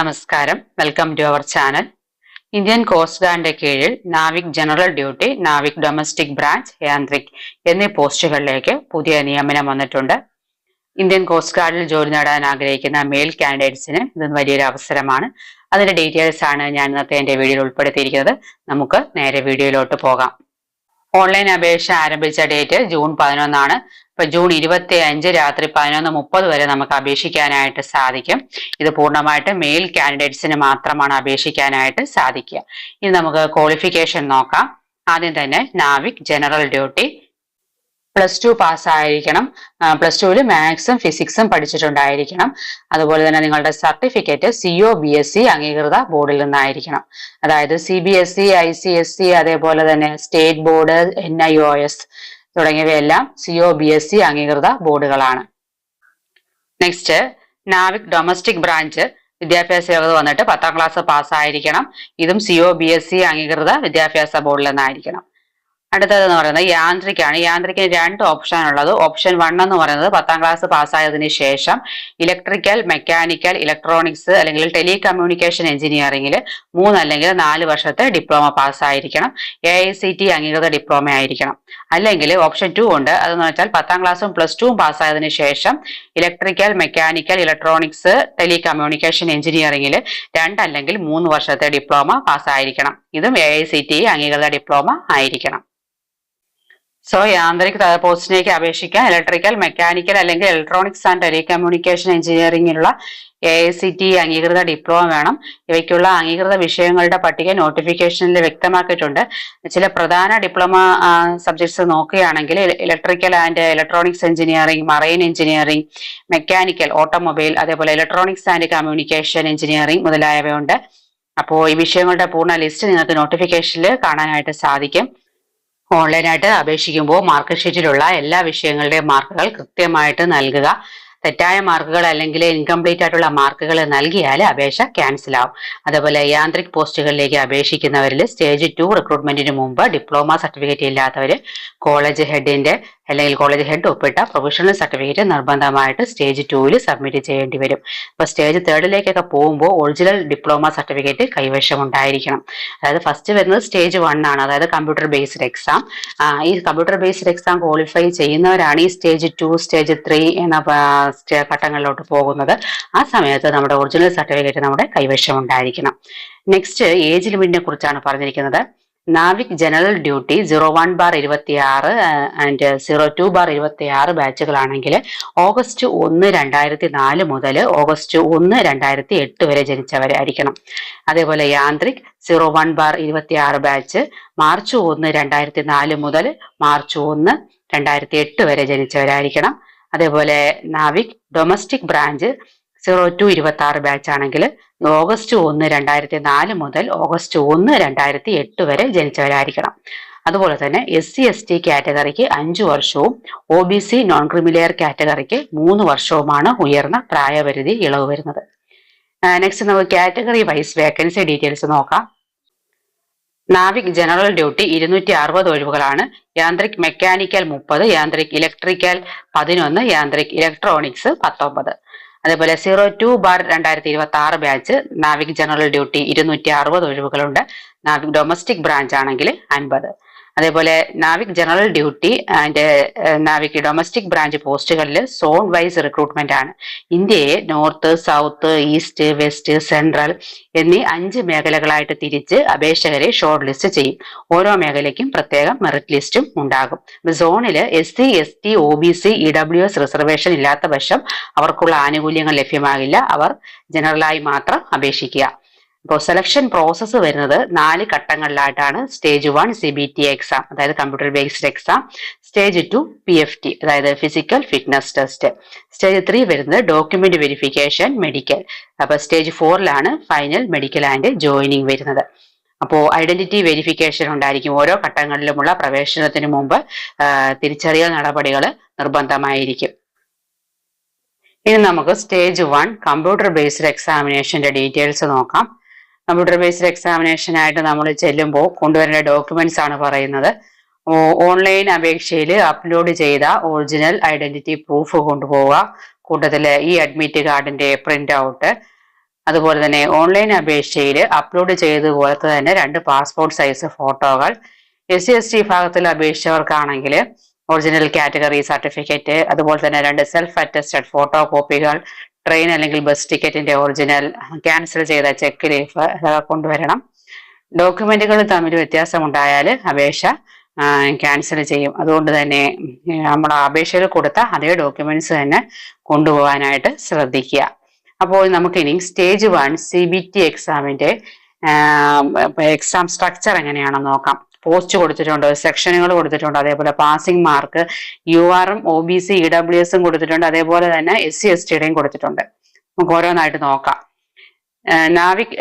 നമസ്കാരം. Welcome to our channel Indian coast ഗാർഡിന്റെ കീഴിൽ Navik general duty Navik domestic branch Yantrik എന്നീ പോസ്റ്റുകളിലേക്ക് പുതിയ നിയമനം വന്നിട്ടുണ്ട്. ഇന്ത്യൻ കോസ്റ്റ് ഗാർഡിൽ ജോലി നേടാൻ ആഗ്രഹിക്കുന്ന മെയിൽ കാൻഡിഡേറ്റ്സിന് ഇത് വലിയൊരു അവസരമാണ്. അതിന്റെ ഡീറ്റെയിൽസ് ആണ് ഞാൻ ഇന്നത്തെ എന്റെ വീഡിയോയിൽ ഉൾപ്പെടുത്തിയിരിക്കുന്നത്. നമുക്ക് നേരെ വീഡിയോയിലോട്ട് പോകാം. ഓൺലൈൻ അപേക്ഷ ആരംഭിച്ച ഡേറ്റ് ജൂൺ പതിനൊന്നാണ്. ഇപ്പൊ ജൂൺ ഇരുപത്തി അഞ്ച് രാത്രി പതിനൊന്ന് മുപ്പത് വരെ നമുക്ക് അപേക്ഷിക്കാനായിട്ട് സാധിക്കും. ഇത് പൂർണമായിട്ട് മെയിൽ കാൻഡിഡേറ്റ്സിന് മാത്രമാണ് അപേക്ഷിക്കാനായിട്ട് സാധിക്കുക. ഇനി നമുക്ക് ക്വാളിഫിക്കേഷൻ നോക്കാം. ആദ്യം തന്നെ Navik general duty plus two പാസ്സായിരിക്കണം plus ടുവിൽ മാത്സും ഫിസിക്സും പഠിച്ചിട്ടുണ്ടായിരിക്കണം. അതുപോലെ തന്നെ നിങ്ങളുടെ certificate C O B S C അംഗീകൃത ബോർഡിൽ നിന്നായിരിക്കണം. അതായത് C B S C I C S C അതേപോലെ തന്നെ state board N I O S തുടങ്ങിയവയെല്ലാം C O B S C അംഗീകൃത ബോർഡുകളാണ്. നെക്സ്റ്റ് നാവിക് ഡൊമസ്റ്റിക് ബ്രാഞ്ച് വിദ്യാഭ്യാസ യോഗ്യത വന്നിട്ട് പത്താം ക്ലാസ് പാസ്സായിരിക്കണം ഇതും C O B S C അംഗീകൃത വിദ്യാഭ്യാസ ബോർഡിൽ നിന്നായിരിക്കണം. അടുത്തതെന്ന് പറയുന്നത് യാന്ത്രിക്കാണ് യാന്ത്രിക്കിന് രണ്ട് ഓപ്ഷൻ ഉള്ളത്. ഓപ്ഷൻ വൺ എന്ന് പറയുന്നത് പത്താം ക്ലാസ് പാസ്സായതിനു ശേഷം ഇലക്ട്രിക്കൽ മെക്കാനിക്കൽ ഇലക്ട്രോണിക്സ് അല്ലെങ്കിൽ ടെലി കമ്മ്യൂണിക്കേഷൻ എഞ്ചിനീയറിംഗിൽ മൂന്ന് അല്ലെങ്കിൽ നാല് വർഷത്തെ ഡിപ്ലോമ പാസ്സായിരിക്കണം. എ ഐ സി ടി അംഗീകൃത ഡിപ്ലോമ ആയിരിക്കണം. അല്ലെങ്കിൽ ഓപ്ഷൻ ടു ഉണ്ട്. അതെന്ന് വെച്ചാൽ പത്താം ക്ലാസ്സും പ്ലസ് ടുവും പാസ്സായതിനു ശേഷം electrical mechanical electronics tele communication എഞ്ചിനീയറിംഗിൽ രണ്ടല്ലെങ്കിൽ മൂന്ന് വർഷത്തെ ഡിപ്ലോമ പാസ്സായിരിക്കണം. ഇതും എ ഐ സി ടി അംഗീകൃത ഡിപ്ലോമ ആയിരിക്കണം. സോ യാന്ത്രിക് പോസ്റ്റിലേക്ക് അപേക്ഷിക്കാൻ ഇലക്ട്രിക്കൽ മെക്കാനിക്കൽ അല്ലെങ്കിൽ ഇലക്ട്രോണിക്സ് ആൻഡ് ടെലികമ്മ്യൂണിക്കേഷൻ എഞ്ചിനീയറിംഗിലുള്ള എ ഐ സി ടി അംഗീകൃത ഡിപ്ലോമ വേണം. ഇവയ്ക്കുള്ള അംഗീകൃത വിഷയങ്ങളുടെ പട്ടിക നോട്ടിഫിക്കേഷനിൽ വ്യക്തമാക്കിയിട്ടുണ്ട്. ചില പ്രധാന ഡിപ്ലോമ സബ്ജക്ട്സ് നോക്കുകയാണെങ്കിൽ electrical and electronics engineering marine engineering mechanical automobile അതേപോലെ ഇലക്ട്രോണിക്സ് ആൻഡ് കമ്മ്യൂണിക്കേഷൻ എഞ്ചിനീയറിംഗ് മുതലായവയുണ്ട്. അപ്പോൾ ഈ വിഷയങ്ങളുടെ പൂർണ ലിസ്റ്റ് നിങ്ങൾക്ക് നോട്ടിഫിക്കേഷനിൽ കാണാനായിട്ട് സാധിക്കും. ഓൺലൈനായിട്ട് അപേക്ഷിക്കുമ്പോൾ മാർക്ക് ഷീറ്റിലുള്ള എല്ലാ വിഷയങ്ങളുടെയും മാർക്കുകൾ കൃത്യമായിട്ട് നൽകുക. തെറ്റായ മാർക്കുകൾ അല്ലെങ്കിൽ ഇൻകംപ്ലീറ്റ് ആയിട്ടുള്ള മാർക്കുകൾ നൽകിയാൽ അപേക്ഷ ക്യാൻസൽ ആവും. അതേപോലെ യാന്ത്രിക് പോസ്റ്റുകളിലേക്ക് അപേക്ഷിക്കുന്നവരിൽ സ്റ്റേജ് ടു റിക്രൂട്ട്മെന്റിന് മുമ്പ് ഡിപ്ലോമ സർട്ടിഫിക്കറ്റ് ഇല്ലാത്തവർ കോളേജ് ഹെഡിന്റെ അല്ലെങ്കിൽ കോളേജ് ഹെഡ് ഒപ്പിട്ട പ്രൊഫഷണൽ സർട്ടിഫിക്കറ്റ് നിർബന്ധമായിട്ട് സ്റ്റേജ് ടൂവിൽ സബ്മിറ്റ് ചെയ്യേണ്ടി വരും. അപ്പൊ സ്റ്റേജ് തേർഡിലേക്കൊക്കെ പോകുമ്പോൾ ഒറിജിനൽ ഡിപ്ലോമ സർട്ടിഫിക്കറ്റ് കൈവശം ഉണ്ടായിരിക്കണം അതായത് ഫസ്റ്റ് വരുന്നത് സ്റ്റേജ് വൺ ആണ്. അതായത് കമ്പ്യൂട്ടർ ബേസ്ഡ് എക്സാം ഈ കമ്പ്യൂട്ടർ ബേസ്ഡ് എക്സാം ക്വാളിഫൈ ചെയ്യുന്നവരാണ് ഈ സ്റ്റേജ് ടു സ്റ്റേജ് ത്രീ എന്ന ഘട്ടങ്ങളിലോട്ട് പോകുന്നത്. ആ സമയത്ത് നമ്മുടെ ഒറിജിനൽ സർട്ടിഫിക്കറ്റ് നമ്മുടെ കൈവശം ഉണ്ടായിരിക്കണം. നെക്സ്റ്റ് ഏജ് ലിമിറ്റിനെ കുറിച്ചാണ് പറഞ്ഞിരിക്കുന്നത്. Navik general duty zero one bar ഇരുപത്തി ആറ് ആൻഡ് സീറോ ടു ബാർ ഇരുപത്തി ആറ് ബാച്ചുകളാണെങ്കിൽ ഓഗസ്റ്റ് ഒന്ന് രണ്ടായിരത്തി നാല് മുതൽ ഓഗസ്റ്റ് ഒന്ന് രണ്ടായിരത്തി എട്ട് വരെ ജനിച്ചവരായിരിക്കണം അതേപോലെ യാന്ത്രിക് സീറോ വൺ ബാർ ഇരുപത്തി ആറ് ബാച്ച് മാർച്ച് ഒന്ന് രണ്ടായിരത്തി നാല് മുതൽ മാർച്ച് ഒന്ന് രണ്ടായിരത്തി എട്ട് വരെ ജനിച്ചവരായിരിക്കണം. അതേപോലെ Navik domestic branch zero two ഇരുപത്തി ആറ് ബാച്ച് ആണെങ്കിൽ ഓഗസ്റ്റ് ഒന്ന് രണ്ടായിരത്തി നാല് മുതൽ ഓഗസ്റ്റ് ഒന്ന് രണ്ടായിരത്തി എട്ട് വരെ ജനിച്ചവരായിരിക്കണം. അതുപോലെ തന്നെ എസ് സി എസ് ടി കാറ്റഗറിക്ക് അഞ്ചു വർഷവും O B C non creamy layer കാറ്റഗറിക്ക് മൂന്ന് വർഷവുമാണ് ഉയർന്ന പ്രായപരിധി ഇളവ് വരുന്നത്. നെക്സ്റ്റ് നമുക്ക് കാറ്റഗറി വൈസ് വേക്കൻസി ഡീറ്റെയിൽസ് നോക്കാം. നാവിക് ജനറൽ ഡ്യൂട്ടി ഇരുന്നൂറ്റി അറുപത് ഒഴിവുകളാണ്. യാന്ത്രിക് മെക്കാനിക്കൽ മുപ്പത് യാന്ത്രിക് ഇലക്ട്രിക്കൽ പതിനൊന്ന് യാന്ത്രിക് ഇലക്ട്രോണിക്സ് പത്തൊമ്പത്. അതേപോലെ സീറോ ടു ബാർ രണ്ടായിരത്തി ഇരുപത്തി ആറ് ബാച്ച് നാവിക് ജനറൽ ഡ്യൂട്ടി ഇരുന്നൂറ്റി അറുപത് ഒഴിവുകളുണ്ട്. നാവിക് ഡൊമസ്റ്റിക് ബ്രാഞ്ച് ആണെങ്കിൽ അൻപത്. അതേപോലെ Navik general duty and Navik domestic branch പോസ്റ്റുകളിൽ സോൺ വൈസ് റിക്രൂട്ട്മെന്റ് ആണ്. ഇന്ത്യയെ north south east west central എന്നീ അഞ്ച് മേഖലകളായിട്ട് തിരിച്ച് അപേക്ഷകരെ ഷോർട്ട് ലിസ്റ്റ് ചെയ്യും. ഓരോ മേഖലയ്ക്കും പ്രത്യേകം മെറിറ്റ് ലിസ്റ്റും ഉണ്ടാകും. സോണിൽ S C S T O B C E W S reservation ഇല്ലാത്ത പക്ഷം അവർക്കുള്ള ആനുകൂല്യങ്ങൾ ലഭ്യമാകില്ല. അവർ ജനറലായി മാത്രം അപേക്ഷിക്കുക. അപ്പോൾ സെലക്ഷൻ പ്രോസസ്സ് വരുന്നത് നാല് ഘട്ടങ്ങളിലായിട്ടാണ്. Stage one C B T exam അതായത് computer based exam stage two P F T അതായത് physical fitness test stage three വരുന്നത് ഡോക്യുമെന്റ് വെരിഫിക്കേഷൻ മെഡിക്കൽ അപ്പൊ സ്റ്റേജ് ഫോറിലാണ് ഫൈനൽ മെഡിക്കൽ ആൻഡ് ജോയിനിങ് വരുന്നത്. അപ്പോൾ ഐഡന്റിറ്റി വെരിഫിക്കേഷൻ ഉണ്ടായിരിക്കും ഓരോ ഘട്ടങ്ങളിലുമുള്ള പ്രവേശനത്തിന് മുമ്പ് തിരിച്ചറിയൽ നടപടികൾ നിർബന്ധമായിരിക്കും. ഇനി നമുക്ക് സ്റ്റേജ് വൺ കമ്പ്യൂട്ടർ ബേസ്ഡ് എക്സാമിനേഷന്റെ ഡീറ്റെയിൽസ് നോക്കാം. കമ്പ്യൂട്ടർ ബേസ്ഡ് എക്സാമിനേഷനായിട്ട് നമ്മൾ ചെല്ലുമ്പോൾ കൊണ്ടുവരേണ്ട ഡോക്യുമെന്റ്സ് ആണ് പറയുന്നത്. ഓൺലൈൻ അപേക്ഷയിൽ അപ്ലോഡ് ചെയ്ത ഒറിജിനൽ ഐഡന്റിറ്റി പ്രൂഫ് കൊണ്ടുപോവുക. കൂട്ടത്തിൽ ഈ അഡ്മിറ്റ് കാർഡിന്റെ പ്രിന്റ് ഔട്ട് അതുപോലെ തന്നെ ഓൺലൈൻ അപേക്ഷയിൽ അപ്ലോഡ് ചെയ്തതുപോലെ തന്നെ രണ്ട് പാസ്പോർട്ട് സൈസ് ഫോട്ടോകൾ എസ് സി എസ് ടി വിഭാഗത്തിൽ അപേക്ഷിച്ചവർക്കാണെങ്കിൽ ഒറിജിനൽ കാറ്റഗറി സർട്ടിഫിക്കറ്റ് അതുപോലെ തന്നെ രണ്ട് സെൽഫ് അറ്റസ്റ്റഡ് ഫോട്ടോ കോപ്പികൾ ട്രെയിൻ അല്ലെങ്കിൽ ബസ് ടിക്കറ്റിന്റെ ഒറിജിനൽ ക്യാൻസൽ ചെയ്ത ചെക്ക് ലീഫ് കൊണ്ടുവരണം. ഡോക്യുമെന്റുകൾ തമ്മിൽ വ്യത്യാസമുണ്ടായാൽ അപേക്ഷ ക്യാൻസൽ ചെയ്യും. അതുകൊണ്ട് തന്നെ നമ്മൾ അപേക്ഷയിൽ കൊടുത്ത അതേ ഡോക്യുമെന്റ്സ് തന്നെ കൊണ്ടുപോകാനായിട്ട് ശ്രദ്ധിക്കുക. അപ്പോൾ നമുക്കിനി stage one C B T എക്സാമിന്റെ എക്സാം സ്ട്രക്ചർ എങ്ങനെയാണെന്ന് നോക്കാം. പോസ്റ്റ് കൊടുത്തിട്ടുണ്ട് സെക്ഷനുകൾ കൊടുത്തിട്ടുണ്ട്. അതേപോലെ പാസിംഗ് മാർക്ക് യു ആറും O B C E W എസും കൊടുത്തിട്ടുണ്ട്. അതേപോലെ തന്നെ എസ് സി എസ് ടിയുടെയും കൊടുത്തിട്ടുണ്ട്. നമുക്ക് ഓരോന്നായിട്ട് നോക്കാം. നാവിക്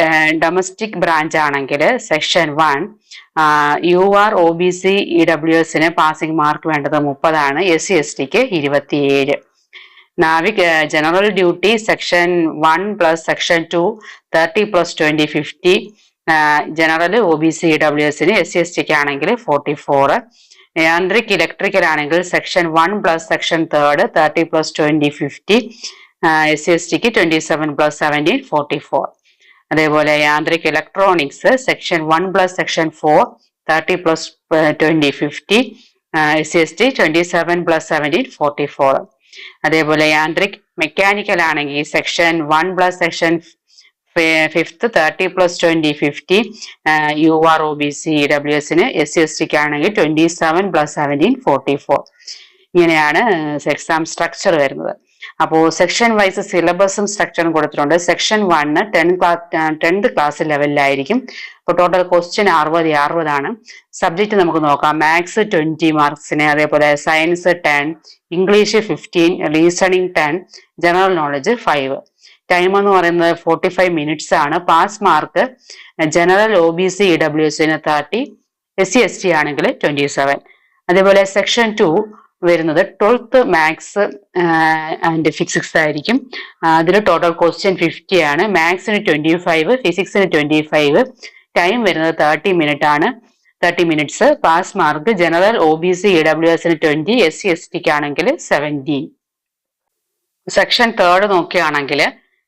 ഡൊമസ്റ്റിക് ബ്രാഞ്ച് ആണെങ്കിൽ section one U R O B C E W എസിന് പാസിംഗ് മാർക്ക് വേണ്ടത് മുപ്പതാണ്. എസ് സി എസ് ടിക്ക് ഇരുപത്തിയേഴ്. Navik general duty section one plus section two thirty plus twenty fifty general O B C W എസിന് S C S ടിക്ക് ആണെങ്കിൽ forty four Yantrik electrical ആണെങ്കിൽ section one plus section third thirty plus twenty fifty S C S tick twenty seven plus seventeen forty four അതേപോലെ Yantrik electronics section one plus section four thirty plus twenty fifty S C S T twenty seven plus seventeen forty four അതേപോലെ Yantrik mechanical ആണെങ്കിൽ section one plus section fifth thirty plus twenty fifty U R O B C E W എസിന് S C S ടിക്ക് ആണെങ്കിൽ twenty seven plus seventeen forty four ഇങ്ങനെയാണ് exam structure വരുന്നത്. അപ്പോൾ section wise സിലബസും സ്ട്രക്ചറും കൊടുത്തിട്ടുണ്ട്. Section one ten class tenth class ലെവലിലായിരിക്കും അപ്പോൾ ടോട്ടൽ ക്വസ്റ്റ്യൻ അറുപത് അറുപതാണ്. സബ്ജക്റ്റ് നമുക്ക് നോക്കാം. മാത്സ് ട്വന്റി മാർക്സിന് അതേപോലെ science ten English fifteen reasoning ten general knowledge five time എന്ന് പറയുന്നത് ഫോർട്ടി ഫൈവ് മിനിറ്റ്സ് ആണ് pass mark general O B C E W എസിന് thirty S C S T ആണെങ്കിൽ ട്വന്റി സെവൻ അതേപോലെ സെക്ഷൻ ടു വരുന്നത് twelfth maths and physics ആയിരിക്കും. അതിൽ total question fifty ആണ്. മാത്സിന് ട്വന്റി ഫൈവ് ഫിസിക്സിന് ട്വന്റി ഫൈവ് ടൈം വരുന്നത് തേർട്ടി മിനിറ്റ് ആണ്. Thirty minutes pass mark general O B C E W എസിന് ട്വന്റി എസ് സി എസ് ടിക്ക് ആണെങ്കിൽ സെവന്റീൻ സെക്ഷൻ തേർഡ് നോക്കുകയാണെങ്കിൽ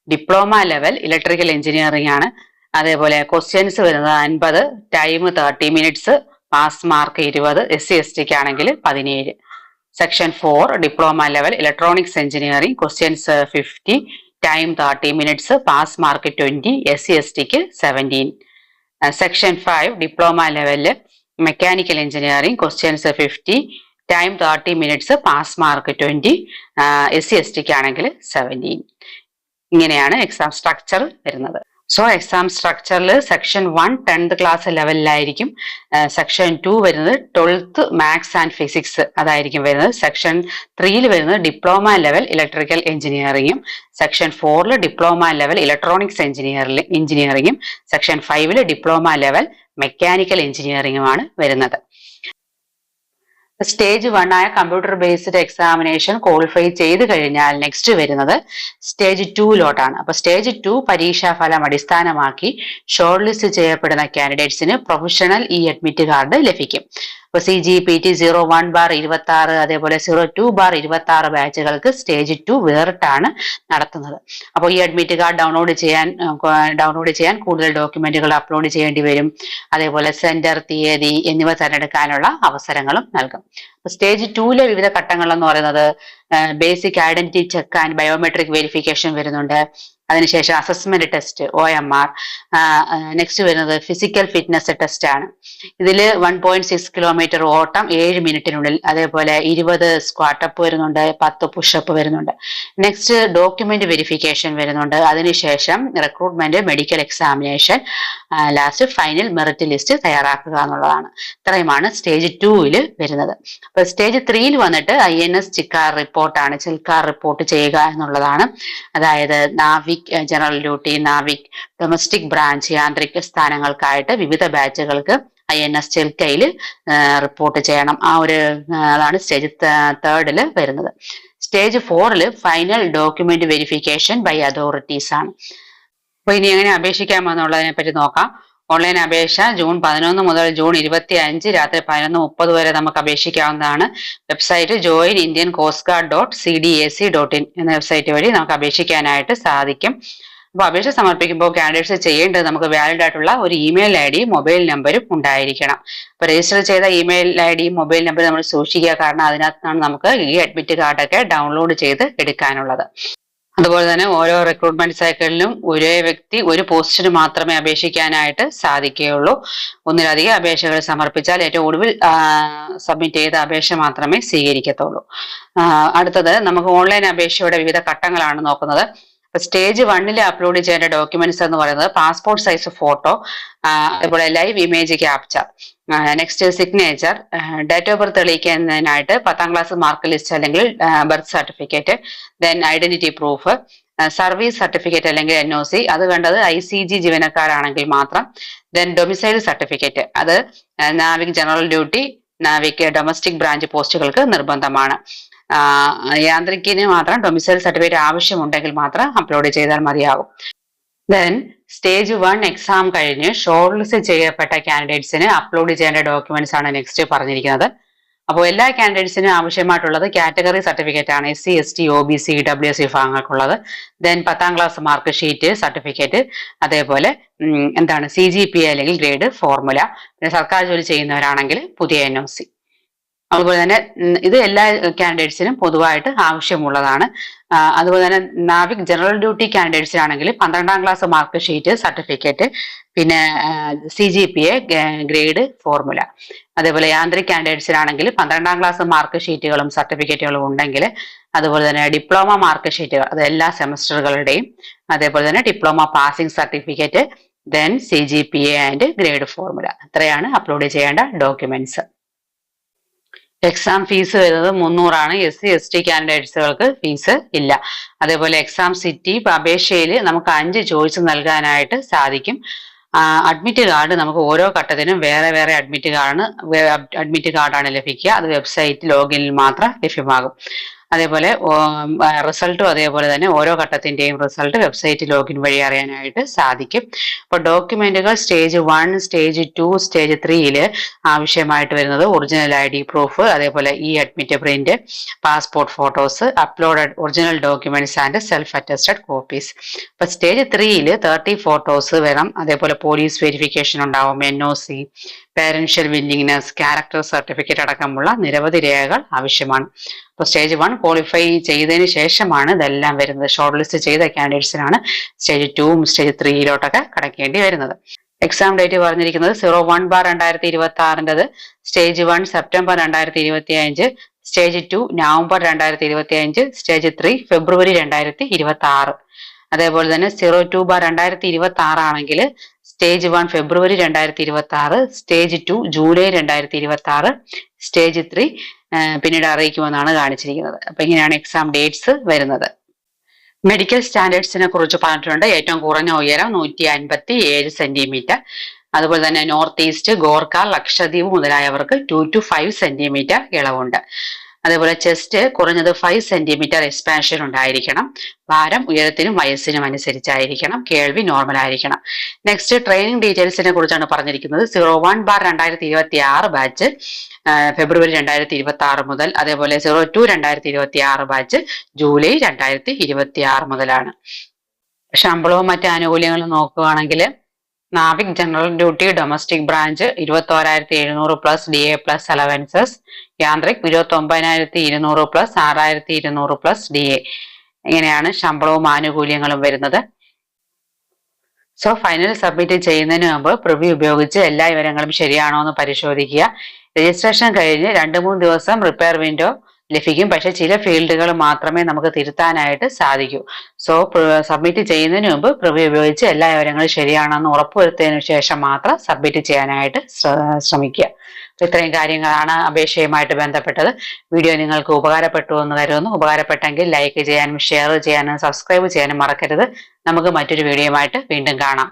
ഡിപ്ലോമ ലെവൽ ഇലക്ട്രിക്കൽ എഞ്ചിനീയറിംഗ് ആണ്. അതേപോലെ ക്വസ്റ്റ്യൻസ് വരുന്നത് അൻപത് time thirty minutes pass mark ഇരുപത് എസ് സി എസ് ടിക്ക് ആണെങ്കിൽ പതിനേഴ്. Section four diploma level electronics engineering questions fifty time thirty minutes pass mark twenty S C S tick seventeen section five diploma ലെവലിൽ mechanical engineering questions fifty time thirty minutes pass mark twenty S C S tick ആണെങ്കിൽ seventeen ഇങ്ങനെയാണ് exam structure വരുന്നത്. So exam സ്ട്രക്ചറിൽ section one tenth class ലെവലിലായിരിക്കും section two വരുന്നത് twelfth maths and physics അതായിരിക്കും വരുന്നത്. Section ത്രീയിൽ വരുന്നത് ഡിപ്ലോമ ലെവൽ ഇലക്ട്രിക്കൽ എഞ്ചിനീയറിംഗും സെക്ഷൻ ഫോറിൽ ഡിപ്ലോമ ലെവൽ ഇലക്ട്രോണിക്സ് എഞ്ചിനീയറിൽ എഞ്ചിനീയറിംഗും സെക്ഷൻ ഫൈവിൽ ഡിപ്ലോമ ലെവൽ മെക്കാനിക്കൽ എഞ്ചിനീയറിംഗുമാണ് വരുന്നത്. സ്റ്റേജ് വൺ ആയ കമ്പ്യൂട്ടർ ബേസ്ഡ് എക്സാമിനേഷൻ ക്വാളിഫൈ ചെയ്ത് കഴിഞ്ഞാൽ നെക്സ്റ്റ് വരുന്നത് സ്റ്റേജ് ടൂയിലോട്ടാണ് അപ്പൊ സ്റ്റേജ് ടു പരീക്ഷാ ഫലം അടിസ്ഥാനമാക്കി ഷോർട്ട് ലിസ്റ്റ് ചെയ്യപ്പെടുന്ന കാൻഡിഡേറ്റ്സിന് പ്രൊഫഷണൽ ഇ അഡ്മിറ്റ് കാർഡ് ലഭിക്കും. ഇപ്പൊ C G P T zero one bar ഇരുപത്തി ആറ് അതേപോലെ സീറോ ടു ബാർ ഇരുപത്തി ആറ് ബാച്ചുകൾക്ക് സ്റ്റേജ് ടു വേറിട്ടാണ് നടത്തുന്നത്. അപ്പോൾ ഈ അഡ്മിറ്റ് കാർഡ് ഡൗൺലോഡ് ചെയ്യാൻ ഡൗൺലോഡ് ചെയ്യാൻ കൂടുതൽ ഡോക്യുമെന്റുകൾ അപ്ലോഡ് ചെയ്യേണ്ടി വരും. അതേപോലെ സെന്റർ തീയതി എന്നിവ തിരഞ്ഞെടുക്കാനുള്ള അവസരങ്ങളും നൽകും. സ്റ്റേജ് ടൂലെ വിവിധ ഘട്ടങ്ങൾ എന്ന് പറയുന്നത് basic identity check and biometric verification വരുന്നുണ്ട്. അതിനുശേഷം assessment test O M R next വരുന്നത് ഫിസിക്കൽ ഫിറ്റ്നസ് ടെസ്റ്റ് ആണ്. ഇതിൽ വൺ പോയിന്റ് സിക്സ് കിലോമീറ്റർ ഓട്ടം ഏഴ് മിനിറ്റിനുള്ളിൽ അതേപോലെ ഇരുപത് സ്ക്വാട്ടപ്പ് വരുന്നുണ്ട് പത്ത് പുഷപ്പ് വരുന്നുണ്ട്. നെക്സ്റ്റ് ഡോക്യുമെന്റ് വെരിഫിക്കേഷൻ വരുന്നുണ്ട്. അതിനുശേഷം recruitment medical examination last final merit list തയ്യാറാക്കുക എന്നുള്ളതാണ്. ഇത്രയുമാണ് സ്റ്റേജ് ടൂവിൽ വരുന്നത്. അപ്പൊ സ്റ്റേജ് ത്രീയിൽ വന്നിട്ട് ഐ എൻ എസ് ചിക്കാർ റിപ്പോർട്ടാണ് ചിൽക്കാർ റിപ്പോർട്ട് ചെയ്യുക എന്നുള്ളതാണ്. അതായത് Navik general duty Navik domestic branch Yantrik സ്ഥാനങ്ങൾക്കായിട്ട് വിവിധ ബാച്ചുകൾക്ക് ഐ എൻ എസ് ചെൽക്കയിൽ റിപ്പോർട്ട് ചെയ്യണം. ആ ഒരു അതാണ് സ്റ്റേജ് തേർഡിൽ വരുന്നത്. സ്റ്റേജ് ഫോറിൽ final document verification by authorities ആണ്. അപ്പൊ ഇനി എങ്ങനെ അപേക്ഷിക്കാമെന്നുള്ളതിനെ പറ്റി നോക്കാം. ഓൺലൈൻ അപേക്ഷ ജൂൺ പതിനൊന്ന് മുതൽ ജൂൺ ഇരുപത്തി അഞ്ച് രാത്രി പതിനൊന്ന് മുപ്പത് വരെ നമുക്ക് അപേക്ഷിക്കാവുന്നതാണ്. Website join Indian coast guard dot C D A C dot in എന്ന വെബ്സൈറ്റ് വഴി നമുക്ക് അപേക്ഷിക്കാനായിട്ട് സാധിക്കും. അപ്പോൾ അപേക്ഷ സമർപ്പിക്കുമ്പോൾ കാൻഡിഡേറ്റ്സ് ചെയ്യേണ്ടത് നമുക്ക് വാലിഡ് ആയിട്ടുള്ള ഒരു ഇമെയിൽ ഐ ഡിയും മൊബൈൽ നമ്പരും ഉണ്ടായിരിക്കണം. അപ്പോൾ രജിസ്റ്റർ ചെയ്ത ഇമെയിൽ ഐ ഡിയും മൊബൈൽ നമ്പറും നമ്മൾ സൂക്ഷിക്കുക. കാരണം അതിനകത്താണ് നമുക്ക് ഈ അഡ്മിറ്റ് കാർഡൊക്കെ ഡൗൺലോഡ് ചെയ്ത് എടുക്കാനുള്ളത്. അതുപോലെ തന്നെ ഓരോ റിക്രൂട്ട്മെന്റ് സൈക്കിളിലും ഒരേ വ്യക്തി ഒരു പോസ്റ്റിന് മാത്രമേ അപേക്ഷിക്കാനായിട്ട് സാധിക്കുകയുള്ളൂ. ഒന്നിലധികം അപേക്ഷകൾ സമർപ്പിച്ചാൽ ഏറ്റവും ഒടുവിൽ സബ്മിറ്റ് ചെയ്ത അപേക്ഷ മാത്രമേ സ്വീകരിക്കത്തുള്ളൂ. അടുത്തത് നമുക്ക് ഓൺലൈൻ അപേക്ഷയുടെ വിവിധ ഘട്ടങ്ങളാണ് നോക്കുന്നത്. സ്റ്റേജ് വണ്ണിൽ അപ്ലോഡ് ചെയ്യേണ്ട ഡോക്യുമെന്റ്സ് എന്ന് പറയുന്നത് പാസ്പോർട്ട് സൈസ് ഫോട്ടോ അതുപോലെ live image capture next signature date of birth തെളിയിക്കുന്നതിനായിട്ട് പത്താം ക്ലാസ് മാർക്ക് ലിസ്റ്റ് അല്ലെങ്കിൽ birth certificate then identity proof service certificate അല്ലെങ്കിൽ എൻ ഒ സി അത് വേണ്ടത് ഐ സി ജി ജീവനക്കാരാണെങ്കിൽ മാത്രം ദെൻ ഡൊമിസൈൽ സർട്ടിഫിക്കറ്റ് അത് Navik general duty Navik domestic branch പോസ്റ്റുകൾക്ക് നിർബന്ധമാണ്. യാന്ത്രിക്കിന് മാത്രം ഡൊമിസൈൽ സർട്ടിഫിക്കറ്റ് ആവശ്യമുണ്ടെങ്കിൽ മാത്രം അപ്ലോഡ് ചെയ്താൽ മതിയാകും. ദെൻ സ്റ്റേജ് വൺ എക്സാം കഴിഞ്ഞ് ഷോർട്ട് ലിസ്റ്റ് ചെയ്യപ്പെട്ട കാൻഡിഡേറ്റ്സിന് അപ്ലോഡ് ചെയ്യേണ്ട ഡോക്യുമെന്റ്സ് ആണ് നെക്സ്റ്റ് പറഞ്ഞിരിക്കുന്നത്. അപ്പോൾ എല്ലാ കാൻഡിഡേറ്റ്സിനും ആവശ്യമായിട്ടുള്ളത് കാറ്റഗറി സർട്ടിഫിക്കറ്റ് ആണ്. S C S T O B C W S വിഭാഗങ്ങൾക്കുള്ളത് then പത്താം ക്ലാസ് മാർക്ക് ഷീറ്റ് സർട്ടിഫിക്കറ്റ് അതേപോലെ എന്താണ് സി ജി പി അല്ലെങ്കിൽ ഗ്രേഡ് ഫോർമുല പിന്നെ സർക്കാർ ജോലി ചെയ്യുന്നവരാണെങ്കിൽ പുതിയ എൻ ഒ സി അതുപോലെ തന്നെ ഇത് എല്ലാ കാൻഡിഡേറ്റ്സിനും പൊതുവായിട്ട് ആവശ്യമുള്ളതാണ്. അതുപോലെ തന്നെ നാവിക് ജനറൽ ഡ്യൂട്ടി കാൻഡിഡേറ്റ്സിനാണെങ്കിൽ പന്ത്രണ്ടാം ക്ലാസ് മാർക്ക് ഷീറ്റ് സർട്ടിഫിക്കറ്റ് പിന്നെ C G P A grade formula അതേപോലെ യാന്ത്രിക് കാൻഡിഡേറ്റ്സിനാണെങ്കിൽ പന്ത്രണ്ടാം ക്ലാസ് മാർക്ക് ഷീറ്റുകളും സർട്ടിഫിക്കറ്റുകളും ഉണ്ടെങ്കിൽ അതുപോലെ തന്നെ ഡിപ്ലോമ മാർക്ക് ഷീറ്റുകൾ അത് എല്ലാ സെമസ്റ്ററുകളുടെയും അതേപോലെ തന്നെ diploma passing certificate then C G P A and grade formula ഇത്രയാണ് അപ്ലോഡ് ചെയ്യേണ്ട ഡോക്യുമെന്റ്സ് എക്സാം ഫീസ് വരുന്നത് മുന്നൂറാണ്. എസ് സി എസ് ടി കാൻഡിഡേറ്റ്സുകൾക്ക് ഫീസ് ഇല്ല. അതേപോലെ എക്സാം സിറ്റി അപേക്ഷയിൽ നമുക്ക് അഞ്ച് ചോയ്സ് നൽകാനായിട്ട് സാധിക്കും. അഡ്മിറ്റ് കാർഡ് നമുക്ക് ഓരോ ഘട്ടത്തിനും വേറെ വേറെ അഡ്മിറ്റ് കാർഡാണ് അഡ്മിറ്റ് കാർഡാണ് ലഭിക്കുക. അത് വെബ്സൈറ്റ് ലോഗിനിൽ മാത്രം ലഭ്യമാകും. അതേപോലെ റിസൾട്ടും അതേപോലെ തന്നെ ഓരോ ഘട്ടത്തിന്റെയും റിസൾട്ട് വെബ്സൈറ്റ് ലോഗിൻ വഴി അറിയാനായിട്ട് സാധിക്കും. അപ്പോൾ ഡോക്യുമെന്റുകൾ stage one stage two stage ത്രീയിൽ ആവശ്യമായിട്ട് വരുന്നത് ഒറിജിനൽ ഐ ഡി പ്രൂഫ് അതേപോലെ E admit print passport photos uploaded original documents and self attested copies. അപ്പൊ സ്റ്റേജ് ത്രീയിൽ തേർട്ടി ഫോട്ടോസ് വേണം. അതേപോലെ പോലീസ് വെരിഫിക്കേഷൻ ഉണ്ടാവും N O C parental willingness character certificate അടക്കമുള്ള നിരവധി രേഖകൾ ആവശ്യമാണ്. അപ്പോൾ സ്റ്റേജ് വൺ ക്വാളിഫൈ ചെയ്തതിന് ശേഷമാണ് ഇതെല്ലാം വരുന്നത്. ഷോർട്ട് ലിസ്റ്റ് ചെയ്ത കാൻഡിഡേറ്റ്സിനാണ് സ്റ്റേജ് ടൂവും സ്റ്റേജ് ത്രീയിലോട്ടൊക്കെ കടക്കേണ്ടി വരുന്നത്. എക്സാം ഡേറ്റ് പറഞ്ഞിരിക്കുന്നത് സീറോ വൺ ബാർ രണ്ടായിരത്തി ഇരുപത്തി ആറിന്റെത് സ്റ്റേജ് വൺ സെപ്റ്റംബർ രണ്ടായിരത്തി ഇരുപത്തി അഞ്ച് സ്റ്റേജ് ടു നവംബർ രണ്ടായിരത്തി ഇരുപത്തി അഞ്ച് സ്റ്റേജ് ത്രീ ഫെബ്രുവരി രണ്ടായിരത്തി ഇരുപത്തി ആറ് അതേപോലെ തന്നെ സീറോ ടു ബാർ രണ്ടായിരത്തി ഇരുപത്തി ആറാണെങ്കിൽ സ്റ്റേജ് വൺ ഫെബ്രുവരി രണ്ടായിരത്തി ഇരുപത്തി ആറ് സ്റ്റേജ് ടു ജൂലൈ രണ്ടായിരത്തി ഇരുപത്തി ആറ് സ്റ്റേജ് ത്രീ പിന്നീട് അറിയിക്കുമെന്നാണ് കാണിച്ചിരിക്കുന്നത്. അപ്പൊ ഇങ്ങനെയാണ് എക്സാം ഡേറ്റ്സ് വരുന്നത്. മെഡിക്കൽ സ്റ്റാൻഡേർഡ്സിനെ കുറിച്ച് പറഞ്ഞിട്ടുണ്ട്. ഏറ്റവും കുറഞ്ഞ ഉയരം നൂറ്റി അൻപത്തി ഏഴ് സെന്റിമീറ്റർ അതുപോലെ തന്നെ നോർത്ത് ഈസ്റ്റ് ഗോർക്ക ലക്ഷദ്വീപ് മുതലായവർക്ക് ടു ടു ഫൈവ് സെന്റിമീറ്റർ ഇളവുണ്ട്. അതേപോലെ ചെസ്റ്റ് കുറഞ്ഞത് ഫൈവ് സെന്റിമീറ്റർ എക്സ്പാൻഷൻ ഉണ്ടായിരിക്കണം. ഭാരം ഉയരത്തിനും വയസ്സിനും അനുസരിച്ചായിരിക്കണം. കേൾവി നോർമൽ ആയിരിക്കണം. നെക്സ്റ്റ് ട്രെയിനിങ് ഡീറ്റെയിൽസിനെ കുറിച്ചാണ് പറഞ്ഞിരിക്കുന്നത്. സീറോ വൺ ബാർ രണ്ടായിരത്തി ഇരുപത്തി ആറ് ബാച്ച് ഫെബ്രുവരി രണ്ടായിരത്തി ഇരുപത്തി ആറ് മുതൽ അതേപോലെ സീറോ ടു രണ്ടായിരത്തി ഇരുപത്തി ആറ് ബാച്ച് ജൂലൈ രണ്ടായിരത്തി ഇരുപത്തി ആറ് മുതലാണ് ശമ്പളവും മറ്റ് ആനുകൂല്യങ്ങളും നോക്കുകയാണെങ്കിൽ Navik general duty domestic branch ഇരുപത്തോരായിരത്തി എഴുന്നൂറ് plus D A plus allowances. Yantrik ഇരുപത്തി ഒമ്പതിനായിരത്തി ഇരുന്നൂറ് പ്ലസ് ആറായിരത്തി ഇരുന്നൂറ് പ്ലസ് ഡി എ. ഇങ്ങനെയാണ് ശമ്പളവും ആനുകൂല്യങ്ങളും വരുന്നത്. സോ ഫൈനൽ സബ്മിറ്റ് ചെയ്യുന്നതിന് മുമ്പ് പ്രിവ്യൂ ഉപയോഗിച്ച് എല്ലാ വിവരങ്ങളും ശരിയാണോ എന്ന് പരിശോധിക്കുക. രജിസ്ട്രേഷൻ കഴിഞ്ഞ് രണ്ട് മൂന്ന് ദിവസം റിപ്പയർ വിൻഡോ ലഭിക്കും. പക്ഷെ ചില ഫീൽഡുകൾ മാത്രമേ നമുക്ക് തിരുത്താനായിട്ട് സാധിക്കൂ. സോ സബ്മിറ്റ് ചെയ്യുന്നതിന് മുമ്പ് പ്രിവ്യൂ ഉപയോഗിച്ച് എല്ലാ വിവരങ്ങളും ശരിയാണെന്ന് ഉറപ്പുവരുത്തിയതിനു ശേഷം മാത്രം സബ്മിറ്റ് ചെയ്യാനായിട്ട് ശ്രമിക്കുക. ഇത്രയും കാര്യങ്ങളാണ് അപേക്ഷയുമായിട്ട് ബന്ധപ്പെട്ടത്. വീഡിയോ നിങ്ങൾക്ക് ഉപകാരപ്പെട്ടു എന്ന് കരുതുന്നു. ഉപകാരപ്പെട്ടെങ്കിൽ ലൈക്ക് ചെയ്യാനും ഷെയർ ചെയ്യാനും സബ്സ്ക്രൈബ് ചെയ്യാനും മറക്കരുത്. നമുക്ക് മറ്റൊരു വീഡിയോയുമായിട്ട് വീണ്ടും കാണാം.